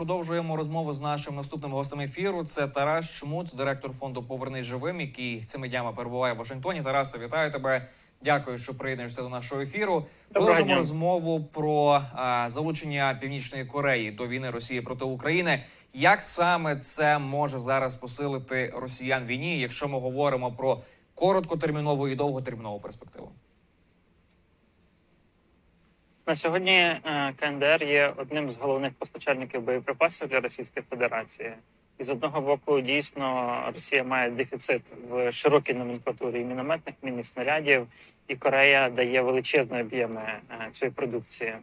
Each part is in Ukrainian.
продовжуємо розмову з нашим наступним гостем ефіру. Це Тарас Чмут, директор фонду Повернись живим, який цими днями перебуває в Вашингтоні. Тарасе, вітаю тебе. Дякую, що приєднуєшся до нашого ефіру. Продовжимо розмову про а, залучення Північної Кореї до війни Росії проти України. Як саме це може зараз посилити росіян війні, якщо ми говоримо про короткотермінову і довготермінову перспективу? На сьогодні е, КНДР є одним з головних постачальників боєприпасів для Російської Федерації. І з одного боку, дійсно, Росія має дефіцит в широкій номенклатурі і мінометних мін і снарядів, і Корея дає величезні об'єми е, цієї продукції.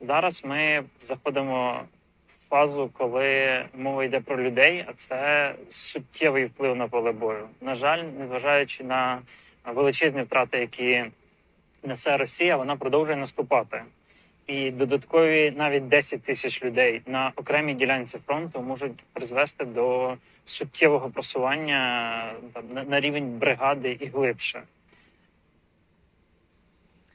Зараз ми заходимо в фазу, коли мова йде про людей, а це суттєвий вплив на поле бою. На жаль, незважаючи на величезні втрати, які несе Росія, вона продовжує наступати. І додаткові навіть 10 тисяч людей на окремій ділянці фронту можуть призвести до суттєвого просування там, на, рівень бригади і глибше.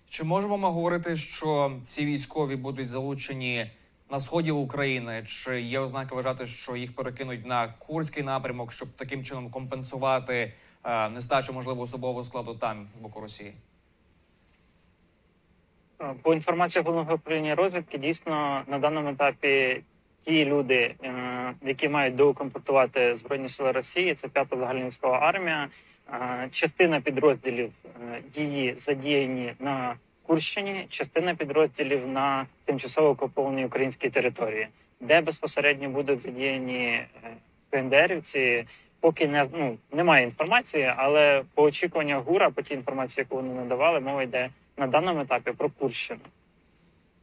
Чи можемо ми говорити, що ці військові будуть залучені на сході України? Чи є ознаки вважати, що їх перекинуть на Курський напрямок, щоб таким чином компенсувати е, нестачу можливо особового складу там з боку Росії? По інформації головного управління розвідки, дійсно на даному етапі ті люди, е, які мають доукомплектувати збройні сили Росії, це п'ята загальницькова армія. Частина підрозділів е, її задіяні на Курщині, частина підрозділів на тимчасово окупованій українській території, де безпосередньо будуть задіяні КНДРівці. Поки не ну немає інформації, але по очікуваннях ГУРа, по тій інформації, яку вони надавали, мова йде на даному етапі про Курщину.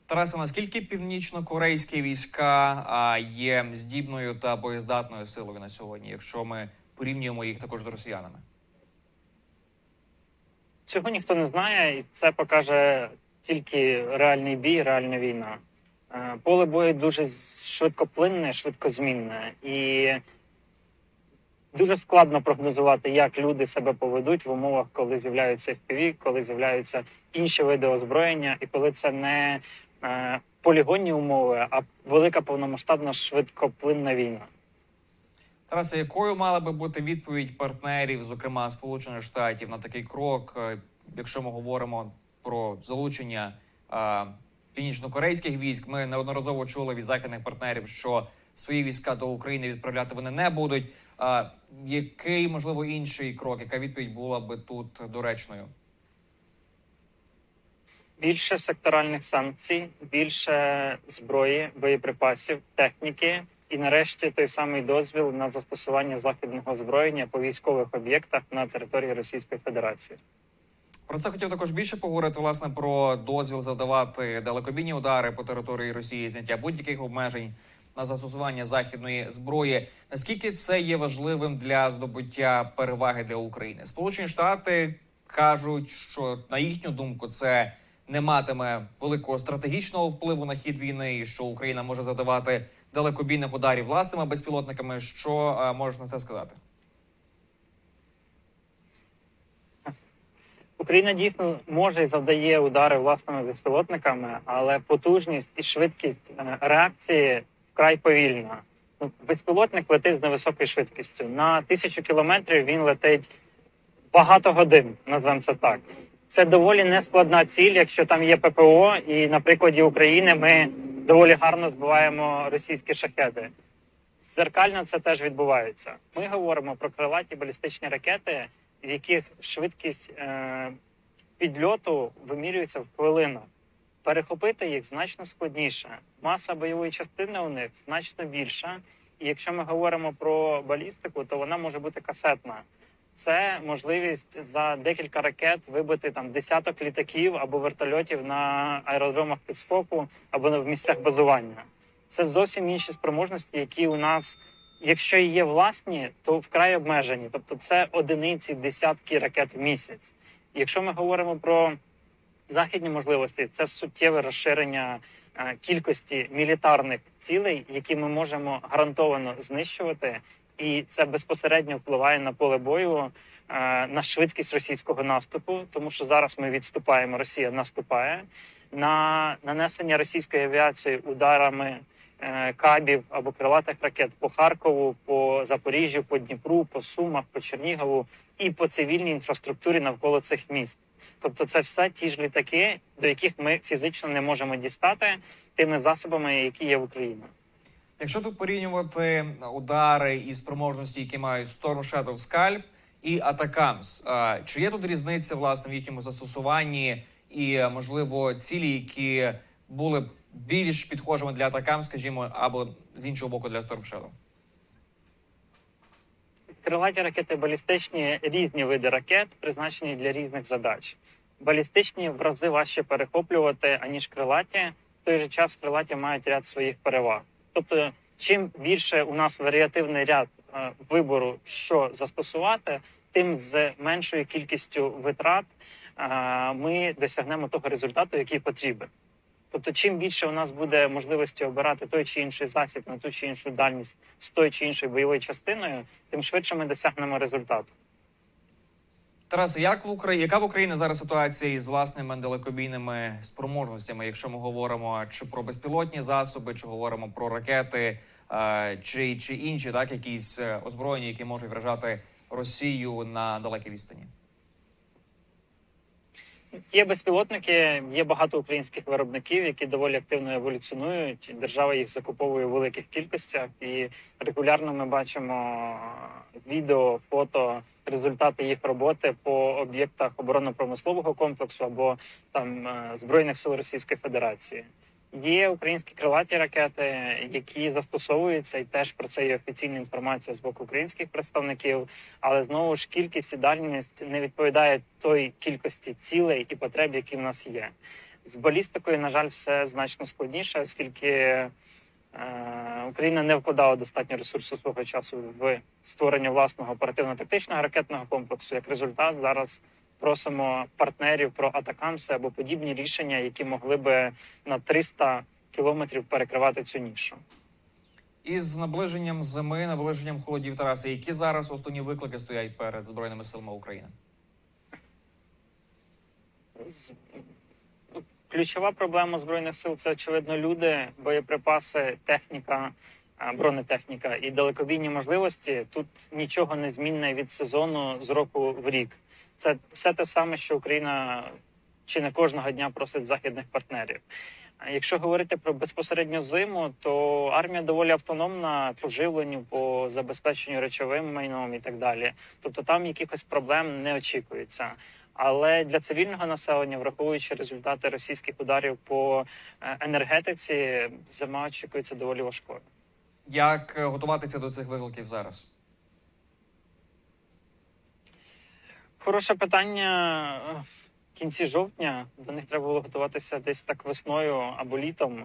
Тарасе, наскільки північно-корейські війська є здібною та боєздатною силою на сьогодні, якщо ми порівнюємо їх також з росіянами? Цього ніхто не знає, і це покаже тільки реальний бій, реальна війна. Е, Поле бою дуже швидкоплинне, швидкозмінне, і дуже складно прогнозувати, як люди себе поведуть в умовах, коли з'являються FPV, коли з'являються інші види озброєння, і коли це не е, полігонні умови, а велика повномасштабна швидкоплинна війна. Тарасе, якою мала би бути відповідь партнерів, зокрема Сполучених Штатів, на такий крок, е, якщо ми говоримо про залучення е, північно-корейських військ? Ми неодноразово чули від західних партнерів, що свої війська до України відправляти вони не будуть. Який можливо інший крок? Яка відповідь була би тут доречною? більше секторальних санкцій, більше зброї, боєприпасів, техніки, і нарешті той самий дозвіл на застосування західного озброєння по військових об'єктах на території Російської Федерації. Про це хотів також більше поговорити власне про дозвіл завдавати далекобійні удари по території Росії, зняття будь-яких обмежень на застосування західної зброї. Наскільки це є важливим для здобуття переваги для України? Сполучені Штати кажуть, що на їхню думку це не матиме великого стратегічного впливу на хід війни, і що Україна може завдавати далекобійних ударів власними безпілотниками. Що е, можеш на це сказати? Україна дійсно може і завдає удари власними безпілотниками, але потужність і швидкість е, реакції вкрай повільна. Ну, безпілотник летить з невисокою швидкістю. На тисячу кілометрів він летить багато годин, назвемо це так. Це доволі нескладна ціль, якщо там є ППО, і на прикладі України ми доволі гарно збиваємо російські шахеди. Зеркально це теж відбувається. Ми говоримо про крилаті балістичні ракети, в яких швидкість е, підльоту вимірюється в хвилинах. Перехопити їх значно складніше. Маса бойової частини у них значно більша. І якщо ми говоримо про балістику, то вона може бути касетна. Це можливість за декілька ракет вибити там десяток літаків або вертольотів на аеродромах підскоку або в місцях базування. Це зовсім інші спроможності, які у нас, якщо і є власні, то вкрай обмежені. Тобто це одиниці, десятки ракет в місяць. Якщо ми говоримо про західні можливості, це суттєве розширення е, кількості мілітарних цілей, які ми можемо гарантовано знищувати, і це безпосередньо впливає на поле бою, е, на швидкість російського наступу, тому що зараз ми відступаємо, Росія наступає. На нанесення російської авіації ударами е, кабів або крилатих ракет по Харкову, по Запоріжжю, по Дніпру, по Сумах, по Чернігову і по цивільній інфраструктурі навколо цих міст. Тобто, це все ті ж літаки, до яких ми фізично не можемо дістати тими засобами, які є в Україні. Якщо тут порівнювати удари і спроможності, які мають Storm Shadow Scalp і Атакамс, чи є тут різниця власне в їхньому застосуванні і е, можливо цілі, які були б більш підхожими для Атакамс, скажімо, або з іншого боку для Storm Shadow? Крилаті ракети балістичні різні види ракет, призначені для різних задач. Балістичні в рази важче перехоплювати, аніж крилаті. В той же час крилаті мають ряд своїх переваг. Тобто, чим більше у нас варіативний ряд е, вибору, що застосувати, тим з меншою кількістю витрат е, ми досягнемо того результату, який потрібен. Тобто, чим більше у нас буде можливості обирати той чи інший засіб на ту чи іншу дальність з тою чи іншою бойовою частиною, тим швидше ми досягнемо результату. Тарасе, як в Україні, яка в Україні зараз ситуація із власними далекобійними спроможностями, якщо ми говоримо чи про безпілотні засоби, чи говоримо про ракети, е, чи, чи інші так якісь е, озброєння, які можуть вражати Росію на далекій відстані? Є безпілотники, є багато українських виробників, які доволі активно еволюціонують. Держава їх закуповує в великих кількостях, і регулярно ми бачимо відео, фото, результати їх роботи по об'єктах оборонно-промислового комплексу або там е, збройних сил Російської Федерації. Є українські крилаті ракети, які застосовуються, і теж про це є офіційна інформація з боку українських представників. Але знову ж кількість і дальність не відповідає той кількості цілей і потреб, які в нас є. З балістикою, на жаль, все значно складніше, оскільки е, Україна не вкладала достатньо ресурсу свого часу в створення власного оперативно-тактичного ракетного комплексу. Як результат, зараз просимо партнерів про атакамси або подібні рішення, які могли би на 300 кілометрів перекривати цю нішу. Із наближенням зими, наближенням холодів Тараси, які зараз основні виклики стоять перед збройними силами України? Ну, Ключова проблема збройних сил це очевидно люди, боєприпаси, техніка, бронетехніка і далекобійні можливості. Тут нічого не змінне від сезону з року в рік. Це все те саме, що Україна чи не кожного дня просить західних партнерів. Якщо говорити про безпосередню зиму, то армія доволі автономна по живленню, по забезпеченню речовим майном і так далі. Тобто там якихось проблем не очікується. Але для цивільного населення, враховуючи результати російських ударів по е, енергетиці, зима очікується доволі важкою. Як готуватися до цих викликів зараз? Хороше питання. В кінці жовтня до них треба було готуватися десь так весною або літом.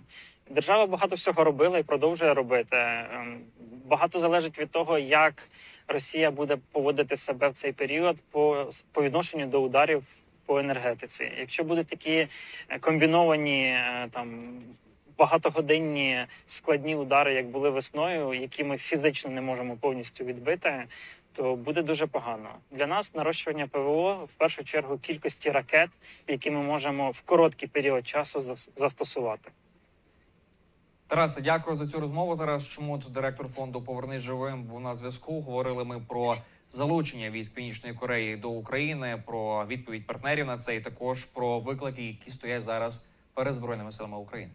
Держава багато всього робила і продовжує робити. Ем, Багато залежить від того, як Росія буде поводити себе в цей період по, по відношенню до ударів по енергетиці. Якщо будуть такі е, комбіновані е, там. Багатогодинні складні удари, як були весною, які ми фізично не можемо повністю відбити, то буде дуже погано для нас. Нарощування ПВО в першу чергу кількості ракет, які ми можемо в короткий період часу зас- застосувати. Тарасе, дякую за цю розмову. Тарас Чмут, директор фонду Повернись живим, був на зв'язку. Говорили ми про залучення військ Північної Кореї до України, про відповідь партнерів на це, і також про виклики, які стоять зараз перед збройними силами України.